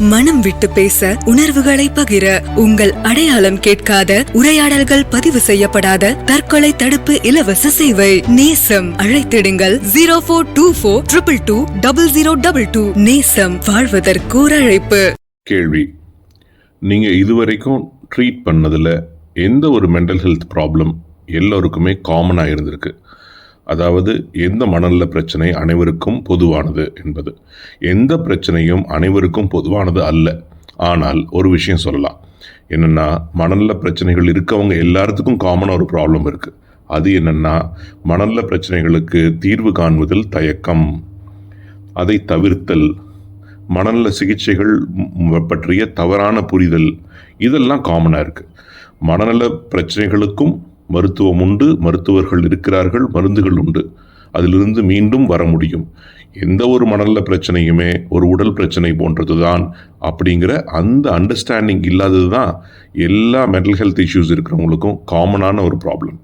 மனம் விட்டு பேச உணர்வுகளை பகிர உங்கள் அடையாளம் கேட்காத உரையாடல்கள் பதிவு செய்யப்படாத தற்கொலை தடுப்பு இலவச சேவை. நேசம் அழைத்திடுங்கள். Zero four two four triple two double zero double two நேசம் வாழ்வதற்கு அழைப்பு கேள்வி. நீங்கள் இதுவரைக்கும் ட்ரீட் பண்ணதில் எந்த ஒரு மென்டல் ஹெல்த் ப்ராப்ளம் எல்லோருக்குமே காமனாக இருந்திருக்கு அதாவது எந்த மனநல பிரச்சனை அனைவருக்கும் பொதுவானது என்பது. எந்த பிரச்சனையும் அனைவருக்கும் பொதுவானது அல்ல. ஆனால் ஒரு விஷயம் சொல்லலாம். என்னென்னா மனநல பிரச்சனைகள் இருக்கவங்க எல்லாத்துக்கும் காமனாக ஒரு ப்ராப்ளம் இருக்குது அது என்னென்னா மனநல பிரச்சனைகளுக்கு தீர்வு காண்பதில் தயக்கம். அதை தவிர்த்தல் மனநல சிகிச்சைகள் பற்றிய தவறான புரிதல் இதெல்லாம் காமனாக இருக்குது மனநல பிரச்சனைகளுக்கும் மருத்துவம் உண்டு மருத்துவர்கள் இருக்கிறார்கள் மருந்துகள் உண்டு. அதிலிருந்து மீண்டும் வர முடியும். எந்த ஒரு மனநல பிரச்சனையுமே ஒரு உடல் பிரச்சனை போன்றது தான் அப்படிங்கிற அந்த அண்டர்ஸ்டாண்டிங் இல்லாதது தான் எல்லா மென்டல் ஹெல்த் இஷ்யூஸ் இருக்கிறவங்களுக்கும் காமனான ஒரு ப்ராப்ளம்